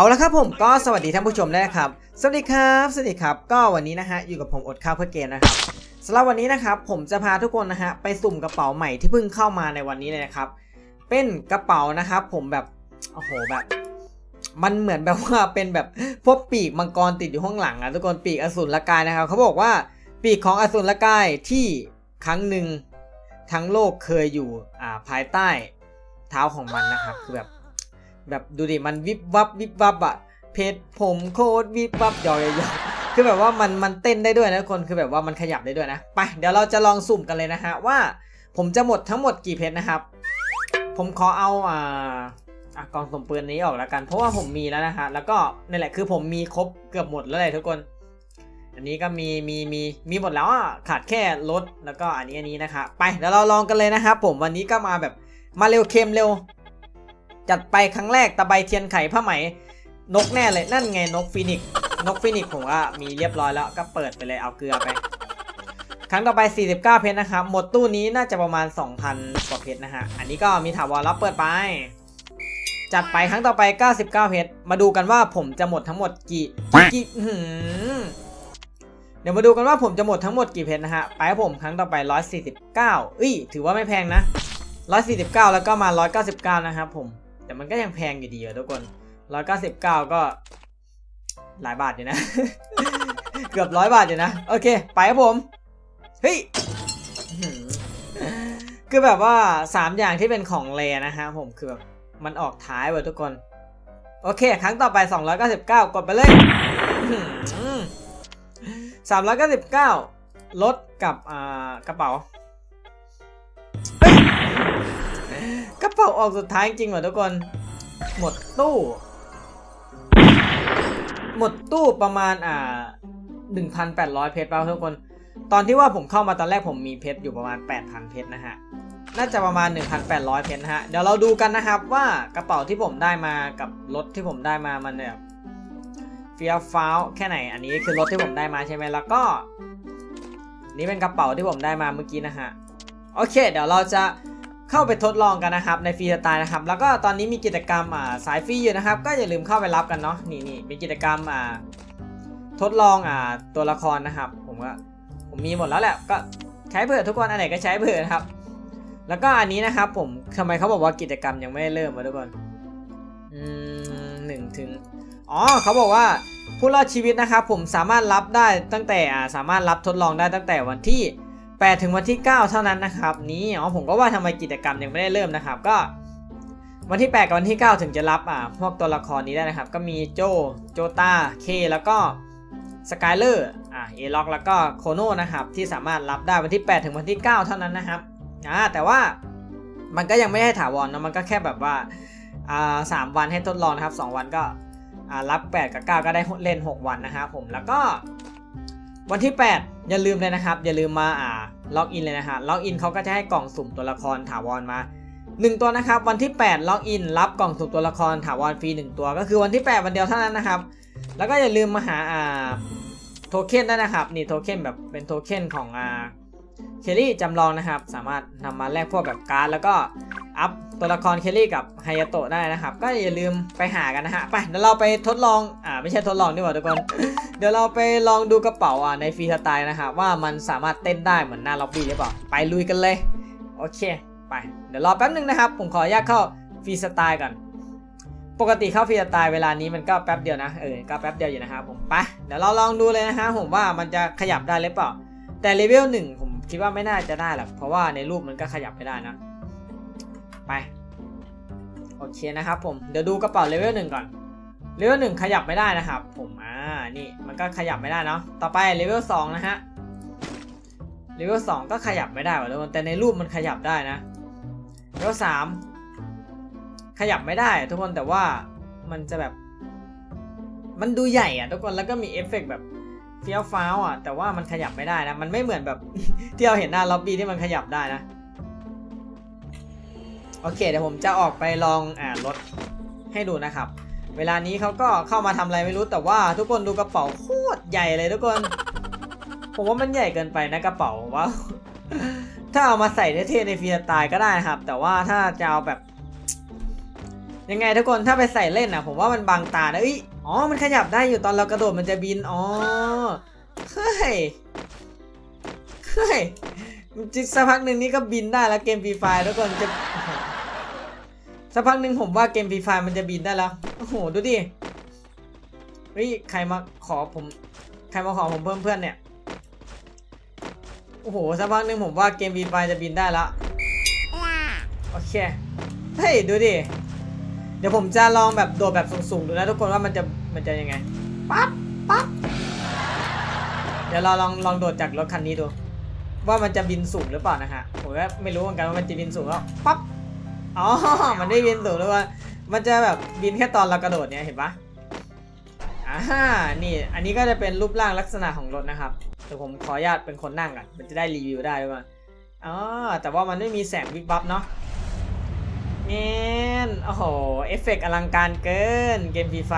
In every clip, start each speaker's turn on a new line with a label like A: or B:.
A: เอาละครับผมก็สวัสดีท่านผู้ชมด้วยนะครับ สวัสดีครับสวัสดีครับ ก็วันนี้นะฮะอยู่กับผมอดข้าวเพื่อเกมนะครับสำหรับวันนี้นะครับผมจะพาทุกคนนะฮะไปสุ่มกระเป๋าใหม่ที่เพิ่งเข้ามาในวันนี้เลยนะครับ เป็นกระเป๋านะครับผมแบบโอ้โหแบบ มันเหมือนแบบว่าเป็นแบบพวกปีกมังกรติดอยู่ข้างหลังอะทุกคนปีกอสูรละกายนะครับเขาบอกว่าปีกของอสูรละกายที่ครั้งหนึ่งทั้งโลกเคยอยู่อ่าภายใต้เท้าของมันนะครับคือแบบ แบบดูดิมันวิบวับวิบวับอะเพจผมโคตรวิบวับยอยๆคือแบบว่ามันมันเต้นได้ด้วยนะทุกคนคือแบบว่ามันขยับได้ด้วยนะไปเดี๋ยวเราจะลองสุ่มกันเลยนะฮะว่า ผมจะหมดทั้งหมดกี่เพชรนะครับ ผมขอเอาอ่ากองสุ่มปืนนี้ออกแล้วกัน เพราะว่าผมมีแล้วนะฮะแล้วก็นี่แหละคือผมมีครบเกือบหมดแล้วเลยทุกคน อันนี้ก็มีมีมีมีหมดแล้วอะขาดแค่รถแล้วก็อันนี้อันนี้นะคะไปเดี๋ยวเราลองกันเลยนะครับผมวันนี้ก็มาแบบมาเร็วเค็มเร็ว จัดไปครั้งแรกตะไบเทียนไข่ผ้าไหม นกแน่เลยนั่นไงนกฟินิกซ์นกฟินิกซ์ผมว่ามีเรียบร้อยแล้วก็เปิดไปเลยเอาเกลือไป ครั้งต่อไป 49 เพชรนะครับ หมดตู้นี้น่าจะประมาณ 2,000 กว่าเพชรนะฮะ อันนี้ก็มีถาวรรับเปิดไป จัดไปครั้งต่อไป 99 เพชรมาดูกันว่าผมจะหมดทั้งหมดกี่กี่หืเดี๋ยวมาดูกันว่าผมจะหมดทั้งหมดกี่เพชรนะฮะ ไปผมครั้งต่อไป 149เอ้ย ถือว่าไม่แพงนะ 149 แล้วก็มา 199 นะครับผม แต่มันก็ยังแพงอยู่ดีอะทุกคน199ก็หลายบาทอยู่นะ เกือบร้อยบาทอยู่นะ โอเค ไปครับผม เฮ้ย คือแบบว่า3อย่างที่เป็นของเลนะฮะผมคือแบบมันออกท้ายเว้ยทุกคน โอเค ครั้งต่อไป 299 กดไปเลยอื้อหือ399 ลดกับกระเป๋า เป๋าออกสุดท้ายจริงเหรอทุกคน หมดตู้ หมดตู้ประมาณอ่า1,800 เพชรเปล่าทุกคน ตอนที่ว่าผมเข้ามาตอนแรกผมมีเพชรอยู่ประมาณ 8,000 เพชรนะฮะ น่าจะประมาณ 1,800 เพชรนะฮะ เดี๋ยวเราดูกันนะครับว่ากระเป๋าที่ผมได้มากับรถที่ผมได้มามันแบบเฟียฟ้าวแค่ไหน อันนี้คือรถที่ผมได้มาใช่ไหมแล้วก็ นี่เป็นกระเป๋าที่ผมได้มาเมื่อกี้นะฮะ โอเค เดี๋ยวเราจะ เข้าไปทดลองกันนะครับในฟรีสไตล์นะครับ แล้วก็ตอนนี้มีกิจกรรมอ่าสายฟรีอยู่นะครับ ก็อย่าลืมเข้าไปรับกันเนาะนี่นี่มีกิจกรรมอ่าทดลองอ่าตัวละครนะครับ ผมก็ผมมีหมดแล้วแหละก็ใช้เผื่อทุกคนอันไหนก็ใช้เผื่อครับ แล้วก็อันนี้นะครับ ผมทำไมเขาบอกว่ากิจกรรมยังไม่เริ่มมาทุกคนอืมหนึ่งถึงอ๋อเขาบอกว่าผู้รอดชีวิตนะครับ ผมสามารถรับได้ตั้งแต่อ่าสามารถรับทดลองได้ตั้งแต่วันที่ 8 ถึงวันที่ 9 เท่านั้นนะครับ นี่อ๋อผมก็ว่าทำไมกิจกรรมยังไม่ได้เริ่มนะครับ ก็ วันที่ 8 กับวันที่ 9 ถึงจะรับอ่าพวกตัวละครนี้ได้นะครับ ก็มีโจโจตาเคแล้วก็สกายเลอร์อ่าเอล็อกแล้วก็โคโนนะครับ ที่สามารถรับได้วันที่ 8 ถึงวันที่ 9 เท่านั้นนะครับอ่าแต่ว่ามันก็ยังไม่ให้ถาวรนะมันก็แค่แบบว่าอ่าสามวันให้ทดลองนะครับ 2 วันก็อ่ารับ 8 กับ 9 ก็ได้เล่น 6 วันนะครับผมแล้วก็วันที่ 8 อย่าลืมเลยนะครับ อย่าลืมมาอ่าล็อกอินเลยนะฮะล็อกอินเขาก็จะให้กล่องสุ่มตัวละครถาวรมา 1 ตัวนะครับ วันที่ 8 ล็อกอินรับกล่องสุ่มตัวละครถาวรฟรี1 ตัว ก็คือวันที่ 8 วันเดียวเท่านั้นนะครับ แล้วก็อย่าลืมมาหาอ่าโทเค็นได้นะครับนี่โทเค็นแบบเป็นโทเค็นของอ่าเคลลี่จำลองนะครับ สามารถนำมาแลกพวกแบบการ์ดแล้วก็ อัพตัวละครเคลลี่กับไฮยาโตะได้นะครับ ก็อย่าลืมไปหากันนะฮะ ไปเดี๋ยวเราไปทดลอง อ่าไม่ใช่ทดลองดีกว่าทุกคน เดี๋ยวเราไปลองดูกระเป๋าอะในฟรีสไตล์นะครับว่ามันสามารถเต้นได้เหมือนหน้าล็อบบี้หรือเปล่า ไปลุยกันเลย โอเค ไป เดี๋ยวรอแป๊บนึงนะครับ ผมขออนุญาตเข้าฟรีสไตล์ก่อน ปกติเข้าฟรีสไตล์เวลานี้มันก็แป๊บเดียวนะ เออ ก็แป๊บเดียวอยู่นะครับผม ไป เดี๋ยวเราลองดูเลยนะฮะผมว่ามันจะขยับได้หรือเปล่า แต่เลเวลหนึ่งผมคิดว่าไม่น่าจะได้หรอก เพราะว่าในรูปมันก็ขยับไม่ได้นะ ไป โอเคนะครับผม เดี๋ยวดูกระเป๋าเลเวลหนึ่งก่อน เลเวลหนึ่งขยับไม่ได้นะครับ ผม อ่า นี่ มันก็ขยับไม่ได้เนาะ ต่อไปเลเวลสองนะฮะ เลเวลสองก็ขยับไม่ได้ว่ะทุกคนแต่ในรูปมันขยับได้นะ เลเวลสามขยับไม่ได้ทุกคนแต่ว่ามันจะแบบ มันดูใหญ่อะทุกคนแล้วก็มีเอฟเฟกต์แบบเฟี้ยวฟ้าวอะแต่ว่ามันขยับไม่ได้นะ มันไม่เหมือนแบบที่เราเห็นหน้าล็อบบี้ที่มันขยับได้นะ โอเคเดี๋ยวผมจะออกไปลองอ่ารถให้ดูนะครับ เวลานี้เขาก็เข้ามาทำอะไรไม่รู้แต่ว่าทุกคนดูกระเป๋าโคตรใหญ่เลยทุกคน ผมว่ามันใหญ่เกินไปนะกระเป๋าว้าถ้าเอามาใส่เท่ๆในฟรีสไตล์ก็ได้ครับ แต่ว่าถ้าจะเอาแบบ ยังไงทุกคนถ้าไปใส่เล่นอะ ผมว่ามันบังตานะเอ้ยอ๋อมันขยับได้อยู่ตอนเรากระโดดมันจะบินอ๋อเฮ้ยเฮ้ยจิสักพักหนึ่งนี่ก็บินได้แล้วเกมฟรีไฟทุกคนจะ สักพักหนึ่งผมว่าเกมฟรีไฟมันจะบินได้แล้ว โอ้โห ดูดิ เฮ้ย ใครมาขอผม ใครมาขอผมเพิ่มเพื่อนเนี่ย โอ้โห สักพักหนึ่งผมว่าเกมฟรีไฟจะบินได้แล้ว โอเค เฮ้ย ดูดิ เดี๋ยวผมจะลองแบบโดดแบบสูงๆ ดูนะทุกคนว่ามันจะมันจะยังไง ปั๊บ ปั๊บ เดี๋ยวเราลองลองโดดจากรถคันนี้ดู ว่ามันจะบินสูงหรือเปล่านะฮะ ผมก็ไม่รู้เหมือนกันว่ามันจะบินสูงแล้ว ปั๊บ อ๋อ มันได้บินสูงหรือว่า มันจะแบบบินแค่ตอนเรากระโดดเนี่ยเห็นปะอ่านี่ อันนี้ก็จะเป็นรูปร่างลักษณะของรถนะครับเดี๋ยวผมขออนุญาตเป็นคนนั่งก่อน มันจะได้รีวิวได้ด้วยว่าอ๋อ แต่ว่ามันไม่มีแสงวิบวับเนาะเงี้ยโอ้โห เอฟเฟกต์อลังการเกิน เกมฟรีไฟ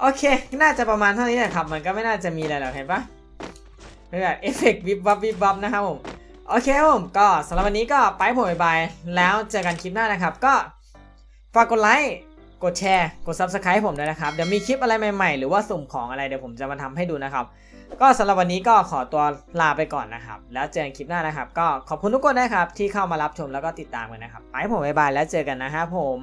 A: โอเค น่าจะประมาณเท่านี้แหละครับ มันก็ไม่น่าจะมีอะไรหรอกเห็นปะเป็นแบบเอฟเฟกต์วิบวับวิบวับนะครับผม โอเคครับผมก็สำหรับวันนี้ก็ไปผมบายแล้วเจอกันคลิปหน้านะครับ ก็ฝากกดไลค์กดแชร์ กด Subscribe ผมด้วยนะครับ เดี๋ยวมีคลิปอะไรใหม่ๆ หรือว่าสุ่มของอะไรเดี๋ยวผมจะมาทำให้ดูนะครับ ก็สำหรับวันนี้ก็ขอตัวลาไปก่อนนะครับ แล้วเจอกันคลิปหน้านะครับ ก็ขอบคุณทุกคนนะครับที่เข้ามารับชมแล้วก็ติดตามกันนะครับ ไปผมบายบายแล้วเจอกันนะครับผม